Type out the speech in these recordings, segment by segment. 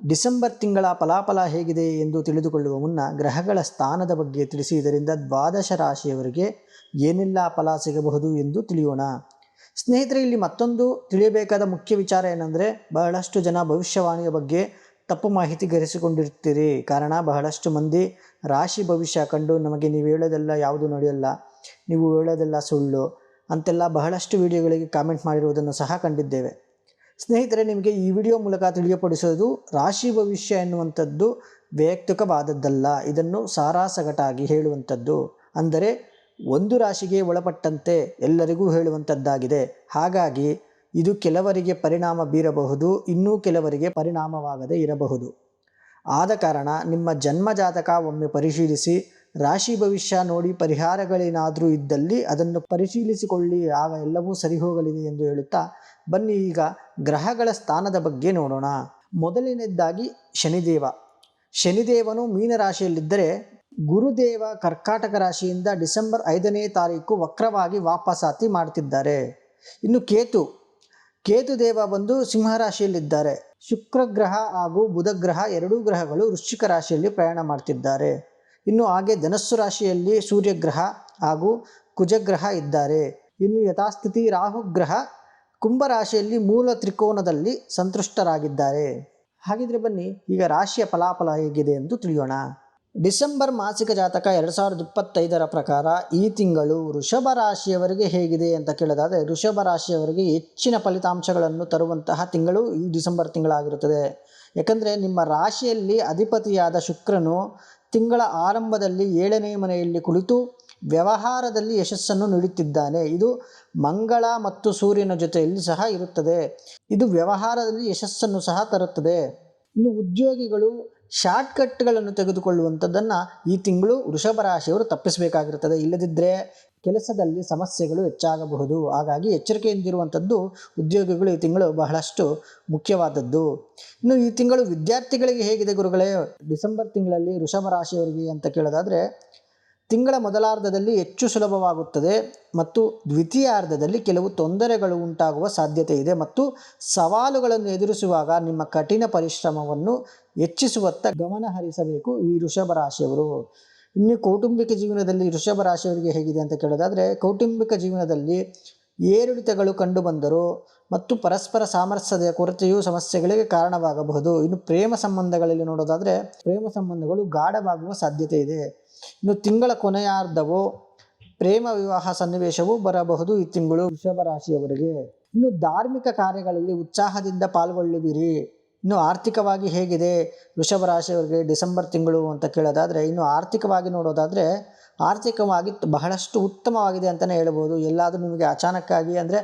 December ತಿಂಗಳ ಫಲಾಫಲ ಹೇಗಿದೆ ಎಂದು ತಿಳಿದುಕೊಳ್ಳುವ ಮುನ್ನ ಗ್ರಹಗಳ ಸ್ಥಾನದ ಬಗ್ಗೆ ತಿಳಿಸಿ, ಇದರಿಂದ ದ್ವಾದಶ ರಾಶಿಯವರಿಗೆ ಏನೆಲ್ಲ ಫಲ ಸಿಗಬಹುದು ಎಂದು ತಿಳಿಯೋಣ. ಸ್ನೇಹಿತರೆ, ಇಲ್ಲಿ ಮತ್ತೊಂದು ತಿಳಿಯಬೇಕಾದ ಮುಖ್ಯ ವಿಚಾರ ಏನಂದರೆ, ಬಹಳಷ್ಟು ಜನ ಭವಿಷ್ಯವಾಣಿಯ ಬಗ್ಗೆ ತಪ್ಪು ಮಾಹಿತಿ ಗರಿಸಿಕೊಂಡಿರ್ತೀರಿ ಕಾರಣ, ಬಹಳಷ್ಟು ಮಂದಿ ರಾಶಿ ಭವಿಷ್ಯ ಕಂಡು ನಮಗೆ ನೀವು ಹೇಳೋದೆಲ್ಲ ಯಾವುದು ನಡೆಯಲ್ಲ, ನೀವು ಹೇಳೋದೆಲ್ಲ ಸುಳ್ಳು. ಅಂತೆಲ್ಲ ಬಹಳಷ್ಟು ವಿಡಿಯೋಗಳಿಗೆ ಕಾಮೆಂಟ್ ಮಾಡಿರುವುದನ್ನು ಸಹ ಕಂಡಿದ್ದೇವೆ. ಸ್ನೇಹಿತರೆ, ನಿಮಗೆ ಈ ವಿಡಿಯೋ ಮೂಲಕ ತಿಳಿಯಪಡಿಸೋದು ರಾಶಿ ಭವಿಷ್ಯ ಎನ್ನುವಂಥದ್ದು ವೈಯಕ್ತಿಕವಾದದ್ದಲ್ಲ. ಇದನ್ನು ಸಾರಾಸಗಟಾಗಿ ಹೇಳುವಂಥದ್ದು. ಅಂದರೆ, ಒಂದು ರಾಶಿಗೆ ಒಳಪಟ್ಟಂತೆ ಎಲ್ಲರಿಗೂ ಹೇಳುವಂಥದ್ದಾಗಿದೆ. ಹಾಗಾಗಿ, ಇದು ಕೆಲವರಿಗೆ ಪರಿಣಾಮ ಬೀರಬಹುದು, ಇನ್ನೂ ಕೆಲವರಿಗೆ ಪರಿಣಾಮವಾಗದೇ ಇರಬಹುದು. ಆದ ಕಾರಣ, ನಿಮ್ಮ ಜನ್ಮ ಒಮ್ಮೆ ಪರಿಶೀಲಿಸಿ ರಾಶಿ ಭವಿಷ್ಯ ನೋಡಿ ಪರಿಹಾರಗಳೇನಾದರೂ ಇದ್ದಲ್ಲಿ ಅದನ್ನು ಪರಿಶೀಲಿಸಿಕೊಳ್ಳಿ, ಆಗ ಎಲ್ಲವೂ ಸರಿ ಹೋಗಲಿದೆ ಎಂದು ಹೇಳುತ್ತಾ, ಬನ್ನಿ ಈಗ ಗ್ರಹಗಳ ಸ್ಥಾನದ ಬಗ್ಗೆ ನೋಡೋಣ. ಮೊದಲನೇದಾಗಿ ಶನಿದೇವ. ಶನಿದೇವನು ಮೀನರಾಶಿಯಲ್ಲಿದ್ದರೆ ಗುರುದೇವ ಕರ್ಕಾಟಕ ರಾಶಿಯಿಂದ ಡಿಸೆಂಬರ್ ಐದನೇ ತಾರೀಕು ವಕ್ರವಾಗಿ ವಾಪಸಾತಿ ಮಾಡ್ತಿದ್ದಾರೆ. ಇನ್ನು ಕೇತು. ಕೇತು ದೇವ ಬಂದು ಸಿಂಹರಾಶಿಯಲ್ಲಿದ್ದಾರೆ ಶುಕ್ರ ಗ್ರಹ ಹಾಗೂ ಬುಧ ಗ್ರಹ ಎರಡೂ ಗ್ರಹಗಳು ವೃಶ್ಚಿಕ ರಾಶಿಯಲ್ಲಿ ಪ್ರಯಾಣ ಮಾಡ್ತಿದ್ದಾರೆ. ಇನ್ನು ಹಾಗೆ ಧನಸ್ಸು ರಾಶಿಯಲ್ಲಿ ಸೂರ್ಯಗ್ರಹ ಹಾಗೂ ಕುಜಗ್ರಹ ಇದ್ದಾರೆ. ಇನ್ನು ಯಥಾಸ್ಥಿತಿ ರಾಹುಗ್ರಹ ಕುಂಭರಾಶಿಯಲ್ಲಿ ಮೂಲ ತ್ರಿಕೋನದಲ್ಲಿ ಸಂತುಷ್ಟರಾಗಿದ್ದಾರೆ. ಹಾಗಿದ್ರೆ ಬನ್ನಿ, ಈಗ ರಾಶಿಯ ಫಲಾಫಲ ಹೇಗಿದೆ ಎಂದು ತಿಳಿಯೋಣ. ಡಿಸೆಂಬರ್ ಮಾಸಿಕ ಜಾತಕ ಎರಡು ಸಾವಿರದ ಇಪ್ಪತ್ತೈದರ ಪ್ರಕಾರ ಈ ತಿಂಗಳು ವೃಷಭ ರಾಶಿಯವರಿಗೆ ಹೇಗಿದೆ ಅಂತ ಕೇಳೋದಾದರೆ, ವೃಷಭ ರಾಶಿಯವರಿಗೆ ಹೆಚ್ಚಿನ ಫಲಿತಾಂಶಗಳನ್ನು ತರುವಂತಹ ತಿಂಗಳು ಈ ಡಿಸೆಂಬರ್ ತಿಂಗಳಾಗಿರುತ್ತದೆ. ಯಾಕಂದರೆ ನಿಮ್ಮ ರಾಶಿಯಲ್ಲಿ ಅಧಿಪತಿಯಾದ ಶುಕ್ರನು ತಿಂಗಳ ಆರಂಭದಲ್ಲಿ ಏಳನೇ ಮನೆಯಲ್ಲಿ ಕುಳಿತು ವ್ಯವಹಾರದಲ್ಲಿ ಯಶಸ್ಸನ್ನು ನೀಡುತ್ತಿದ್ದಾನೆ. ಇದು ಮಂಗಳ ಮತ್ತು ಸೂರ್ಯನ ಜೊತೆಯಲ್ಲಿ ಸಹ ಇರುತ್ತದೆ. ಇದು ವ್ಯವಹಾರದಲ್ಲಿ ಯಶಸ್ಸನ್ನು ಸಹ ತರುತ್ತದೆ. ಇನ್ನು ಉದ್ಯೋಗಿಗಳು ಶಾರ್ಟ್ಕಟ್ಗಳನ್ನು ತೆಗೆದುಕೊಳ್ಳುವಂಥದ್ದನ್ನು ಈ ತಿಂಗಳು ವೃಷಭ ರಾಶಿಯವರು ತಪ್ಪಿಸಬೇಕಾಗಿರುತ್ತದೆ. ಇಲ್ಲದಿದ್ದರೆ ಕೆಲಸದಲ್ಲಿ ಸಮಸ್ಯೆಗಳು ಹೆಚ್ಚಾಗಬಹುದು. ಹಾಗಾಗಿ ಎಚ್ಚರಿಕೆಯಿಂದಿರುವಂಥದ್ದು ಉದ್ಯೋಗಿಗಳು ಈ ತಿಂಗಳು ಬಹಳಷ್ಟು ಮುಖ್ಯವಾದದ್ದು. ಇನ್ನು ಈ ತಿಂಗಳು ವಿದ್ಯಾರ್ಥಿಗಳಿಗೆ ಹೇಗಿದೆ ಗುರುಗಳೇ? ಡಿಸೆಂಬರ್ ತಿಂಗಳಲ್ಲಿ ವೃಷಭ ರಾಶಿಯವರಿಗೆ ಅಂತ ಕೇಳೋದಾದರೆ, ತಿಂಗಳ ಮೊದಲಾರ್ಧದಲ್ಲಿ ಹೆಚ್ಚು ಸುಲಭವಾಗುತ್ತದೆ ಮತ್ತು ದ್ವಿತೀಯಾರ್ಧದಲ್ಲಿ ಕೆಲವು ತೊಂದರೆಗಳು ಉಂಟಾಗುವ ಸಾಧ್ಯತೆ ಇದೆ ಮತ್ತು ಸವಾಲುಗಳನ್ನು ಎದುರಿಸುವಾಗ ನಿಮ್ಮ ಕಠಿಣ ಪರಿಶ್ರಮವನ್ನು ಹೆಚ್ಚಿಸುವತ್ತ ಗಮನ ಹರಿಸಬೇಕು ಈ ವೃಷಭ ರಾಶಿಯವರು. ಇನ್ನು ಕೌಟುಂಬಿಕ ಜೀವನದಲ್ಲಿ ವೃಷಭ ರಾಶಿಯವರಿಗೆ ಹೇಗಿದೆ ಅಂತ ಕೇಳೋದಾದರೆ, ಕೌಟುಂಬಿಕ ಜೀವನದಲ್ಲಿ ಏರಿಳಿತಗಳು ಕಂಡುಬಂದರು ಮತ್ತು ಪರಸ್ಪರ ಸಾಮರಸ್ಯದ ಕೊರತೆಯು ಸಮಸ್ಯೆಗಳಿಗೆ ಕಾರಣವಾಗಬಹುದು. ಇನ್ನು ಪ್ರೇಮ ಸಂಬಂಧಗಳಲ್ಲಿ ನೋಡೋದಾದರೆ, ಪ್ರೇಮ ಸಂಬಂಧಗಳು ಗಾಢವಾಗುವ ಸಾಧ್ಯತೆ ಇದೆ. ಇನ್ನು ತಿಂಗಳ ಕೊನೆಯಾರ್ಧವು ಪ್ರೇಮ ವಿವಾಹ ಸನ್ನಿವೇಶವು ಬರಬಹುದು ಈ ತಿಂಗಳು ವೃಷಭ ರಾಶಿಯವರಿಗೆ. ಇನ್ನು ಧಾರ್ಮಿಕ ಕಾರ್ಯಗಳಲ್ಲಿ ಉತ್ಸಾಹದಿಂದ ಪಾಲ್ಗೊಳ್ಳುವಿರಿ. ಇನ್ನು ಆರ್ಥಿಕವಾಗಿ ಹೇಗಿದೆ ವೃಷಭ ರಾಶಿಯವರಿಗೆ ಡಿಸೆಂಬರ್ ತಿಂಗಳು ಅಂತ ಕೇಳೋದಾದರೆ ಇನ್ನು ಆರ್ಥಿಕವಾಗಿ ನೋಡೋದಾದರೆ ಆರ್ಥಿಕವಾಗಿ ಬಹಳಷ್ಟು ಉತ್ತಮವಾಗಿದೆ ಅಂತಲೇ ಹೇಳ್ಬೋದು. ಎಲ್ಲಾದರೂ ನಿಮಗೆ ಅಚಾನಕ್ಕಾಗಿ ಅಂದರೆ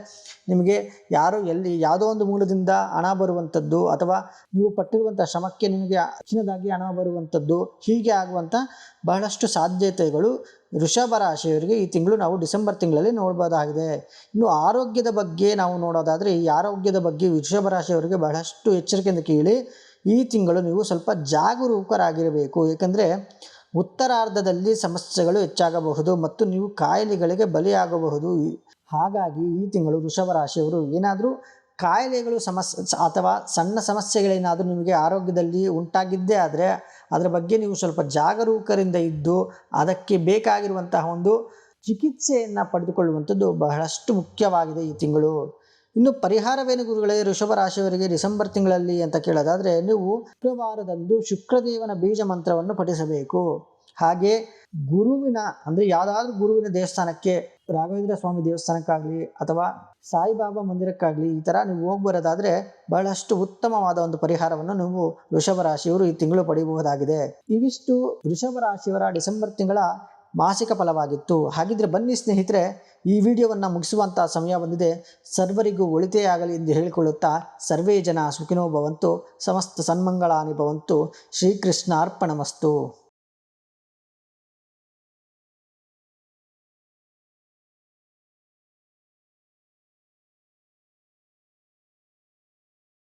ನಿಮಗೆ ಯಾರು ಎಲ್ಲಿ ಯಾವುದೋ ಒಂದು ಮೂಲದಿಂದ ಹಣ ಬರುವಂಥದ್ದು ಅಥವಾ ನೀವು ಪಟ್ಟಿರುವಂಥ ಶ್ರಮಕ್ಕೆ ನಿಮಗೆ ಹೆಚ್ಚಿನದಾಗಿ ಹಣ ಬರುವಂಥದ್ದು ಹೀಗೆ ಆಗುವಂಥ ಬಹಳಷ್ಟು ಸಾಧ್ಯತೆಗಳು ವೃಷಭ ರಾಶಿಯವರಿಗೆ ಈ ತಿಂಗಳು ನಾವು ಡಿಸೆಂಬರ್ ತಿಂಗಳಲ್ಲಿ ನೋಡ್ಬೋದಾಗಿದೆ. ಇನ್ನು ಆರೋಗ್ಯದ ಬಗ್ಗೆ ನಾವು ನೋಡೋದಾದರೆ ಈ ಆರೋಗ್ಯದ ಬಗ್ಗೆ ವೃಷಭ ರಾಶಿಯವರಿಗೆ ಬಹಳಷ್ಟು ಎಚ್ಚರಿಕೆಯಿಂದ ಕೇಳಿ ಈ ತಿಂಗಳು ನೀವು ಸ್ವಲ್ಪ ಜಾಗರೂಕರಾಗಿರಬೇಕು. ಏಕೆಂದರೆ ಉತ್ತರಾರ್ಧದಲ್ಲಿ ಸಮಸ್ಯೆಗಳು ಹೆಚ್ಚಾಗಬಹುದು ಮತ್ತು ನೀವು ಕಾಯಿಲೆಗಳಿಗೆ ಬಲಿಯಾಗಬಹುದು. ಹಾಗಾಗಿ ಈ ತಿಂಗಳು ವೃಷಭ ರಾಶಿಯವರು ಏನಾದರೂ ಕಾಯಿಲೆಗಳು ಸಮಸ್ಯೆ ಅಥವಾ ಸಣ್ಣ ಸಮಸ್ಯೆಗಳೇನಾದರೂ ನಿಮಗೆ ಆರೋಗ್ಯದಲ್ಲಿ ಉಂಟಾಗಿದ್ದೇ ಆದರೆ ಅದರ ಬಗ್ಗೆ ನೀವು ಸ್ವಲ್ಪ ಜಾಗರೂಕರಿಂದ ಇದ್ದು ಅದಕ್ಕೆ ಬೇಕಾಗಿರುವಂತಹ ಒಂದು ಚಿಕಿತ್ಸೆಯನ್ನು ಪಡೆದುಕೊಳ್ಳುವಂಥದ್ದು ಬಹಳಷ್ಟು ಮುಖ್ಯವಾಗಿದೆ ಈ ತಿಂಗಳು. ಇನ್ನು ಪರಿಹಾರವೇನು ಗುರುಗಳೇ? ಋಷಭ ರಾಶಿಯವರಿಗೆ ಡಿಸೆಂಬರ್ ತಿಂಗಳಲ್ಲಿ ಅಂತ ಕೇಳೋದಾದರೆ ನೀವು ಶುಕ್ರವಾರದಂದು ಶುಕ್ರದೇವನ ಬೀಜ ಮಂತ್ರವನ್ನು ಪಠಿಸಬೇಕು. ಹಾಗೆ ಗುರುವಿನ, ಅಂದರೆ ಯಾವುದಾದ್ರೂ ಗುರುವಿನ ದೇವಸ್ಥಾನಕ್ಕೆ, ರಾಘವೇಂದ್ರ ಸ್ವಾಮಿ ದೇವಸ್ಥಾನಕ್ಕಾಗಲಿ ಅಥವಾ ಸಾಯಿಬಾಬಾ ಮಂದಿರಕ್ಕಾಗಲಿ ಈ ಥರ ನೀವು ಹೋಗಿ ಬರೋದಾದರೆ ಬಹಳಷ್ಟು ಉತ್ತಮವಾದ ಒಂದು ಪರಿಹಾರವನ್ನು ನೀವು ವೃಷಭ ರಾಶಿಯವರು ಈ ತಿಂಗಳು ಪಡೆಯಬಹುದಾಗಿದೆ ಇವಿಷ್ಟು ವೃಷಭ ರಾಶಿಯವರ ಡಿಸೆಂಬರ್ ತಿಂಗಳ ಮಾಸಿಕ ಫಲವಾಗಿತ್ತು. ಹಾಗಿದ್ರೆ ಬನ್ನಿ ಸ್ನೇಹಿತರೆ, ಈ ವಿಡಿಯೋವನ್ನು ಮುಗಿಸುವಂಥ ಸಮಯ ಬಂದಿದೆ. ಸರ್ವರಿಗೂ ಒಳಿತೇ ಆಗಲಿ ಎಂದು ಹೇಳಿಕೊಳ್ಳುತ್ತಾ ಸರ್ವೇ ಜನ ಸುಖಿನೋ ಭವಂತು, ಸಮಸ್ತ ಸನ್ಮಂಗಳಾನಿ ಭವಂತು ಶ್ರೀಕೃಷ್ಣ ಅರ್ಪಣಮಸ್ತು